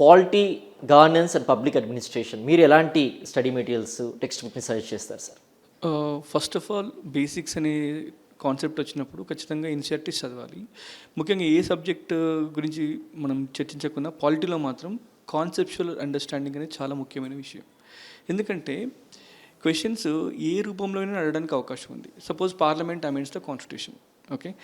Polity governance and public administration మీరు ఎలాంటి study materials text బుక్ని సజెస్ట్ చేస్తారు sir? First of all basics అనే కాన్సెప్ట్ వచ్చినప్పుడు ఖచ్చితంగా ఇనిషియేటివ్స్ చదవాలి. ముఖ్యంగా ఏ సబ్జెక్ట్ గురించి మనం చర్చించకుండా పాలిటీలో మాత్రం కాన్సెప్చువల్ అండర్స్టాండింగ్ అనేది చాలా ముఖ్యమైన విషయం. ఎందుకంటే క్వశ్చన్స్ ఏ రూపంలోనైనా అడగడానికి అవకాశం ఉంది. Suppose parliament amends the constitution. Okay?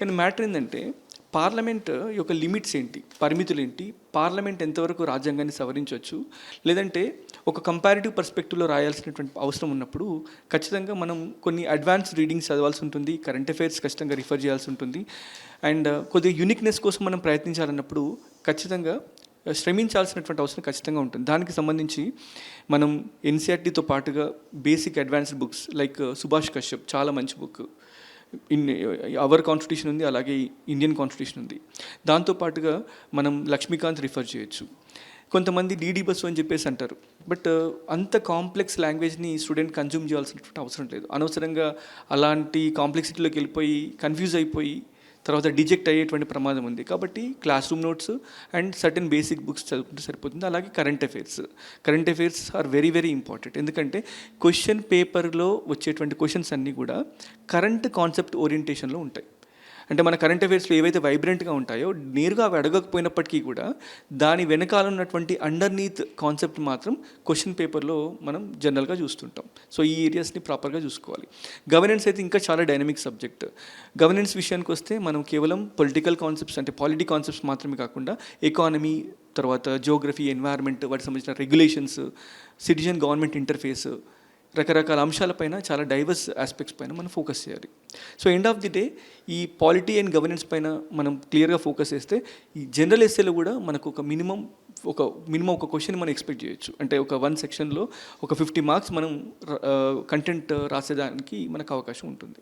కానీ మ్యాటర్ ఏంటంటే పార్లమెంట్ యొక్క లిమిట్స్ ఏంటి? పరిమితులు ఏంటి? పార్లమెంట్ ఎంతవరకు రాజ్యాంగాన్ని సవరించవచ్చు? లేదంటే ఒక కంపారిటివ్ పర్స్పెక్టివ్లో రాయాల్సినటువంటి అవసరం ఉన్నప్పుడు ఖచ్చితంగా మనం కొన్ని అడ్వాన్స్ రీడింగ్స్ చదవాల్సి ఉంటుంది కరెంట్ అఫైర్స్ ఖచ్చితంగా రిఫర్ చేయాల్సి ఉంటుంది. అండ్ కొద్దిగా యూనిక్నెస్ కోసం మనం ప్రయత్నించాలన్నప్పుడు ఖచ్చితంగా శ్రమించాల్సినటువంటి అవసరం ఖచ్చితంగా ఉంటుంది. దానికి సంబంధించి మనం ఎన్సీఆర్టీతో పాటుగా basic advanced books like Subhash Kashyap చాలా మంచి బుక్ ఇన్ అవర్ కాన్స్టిట్యూషన్ ఉంది అలాగే ఇండియన్ కాన్స్టిట్యూషన్ ఉంది. దాంతోపాటుగా మనం లక్ష్మీకాంత్ రిఫర్ చేయొచ్చు. కొంతమంది డీడీ బస్సు అని చెప్పేసి అంటారు. బట్ అంత కాంప్లెక్స్ లాంగ్వేజ్ని స్టూడెంట్ కన్జ్యూమ్ చేయాల్సినటువంటి అవసరం లేదు. అనవసరంగా అలాంటి కాంప్లెక్సిటీలోకి వెళ్ళిపోయి కన్ఫ్యూజ్ అయిపోయి తర్వాత డిజెక్ట్ అయ్యేటువంటి ప్రమాదం ఉంది. కాబట్టి classroom notes and certain basic books చదువుకుంటే సరిపోతుంది. అలాగే current affairs. Current affairs are very very important. ఎందుకంటే క్వశ్చన్ పేపర్లో వచ్చేటువంటి క్వశ్చన్స్ అన్నీ కూడా కరెంట్ కాన్సెప్ట్ ఓరియంటేషన్లో ఉంటాయి. అంటే మన కరెంట్ అఫైర్స్లో ఏవైతే వైబ్రెంట్గా ఉంటాయో నేరుగా అవి అడగకపోయినప్పటికీ కూడా దాని వెనకాల ఉన్నటువంటి అండర్నీత్ కాన్సెప్ట్ మాత్రం క్వశ్చన్ పేపర్లో మనం జనరల్గా చూస్తుంటాం. సో ఈ ఏరియాస్ని ప్రాపర్గా చూసుకోవాలి. గవర్నెన్స్ అయితే ఇంకా చాలా డైనమిక్ సబ్జెక్ట్ గవర్నెన్స్ విషయానికి వస్తే మనం కేవలం పొలిటికల్ కాన్సెప్ట్స్ అంటే పాలిటీ కాన్సెప్ట్స్ మాత్రమే కాకుండా ఎకానమీ తర్వాత జియోగ్రఫీ ఎన్వైర్న్మెంట్ వాటికి సంబంధించిన రెగ్యులేషన్స్ సిటిజన్ గవర్నమెంట్ ఇంటర్ఫేస్ రకరకాల అంశాలపైన చాలా డైవర్స్ ఆస్పెక్ట్స్ పైన మనం ఫోకస్ చేయాలి. So end of the day ఈ పాలిటీ అండ్ గవర్నెన్స్ పైన మనం క్లియర్గా ఫోకస్ చేస్తే ఈ జనరల్ ఎస్ఏలో కూడా మనకు ఒక మినిమం ఒక మినిమం ఒక క్వశ్చన్ మనం ఎక్స్పెక్ట్ చేయొచ్చు. అంటే ఒక వన్ సెక్షన్లో ఒక ఫిఫ్టీ మార్క్స్ మనం uh, కంటెంట్ uh, రాసేదానికి మనకు అవకాశం ఉంటుంది.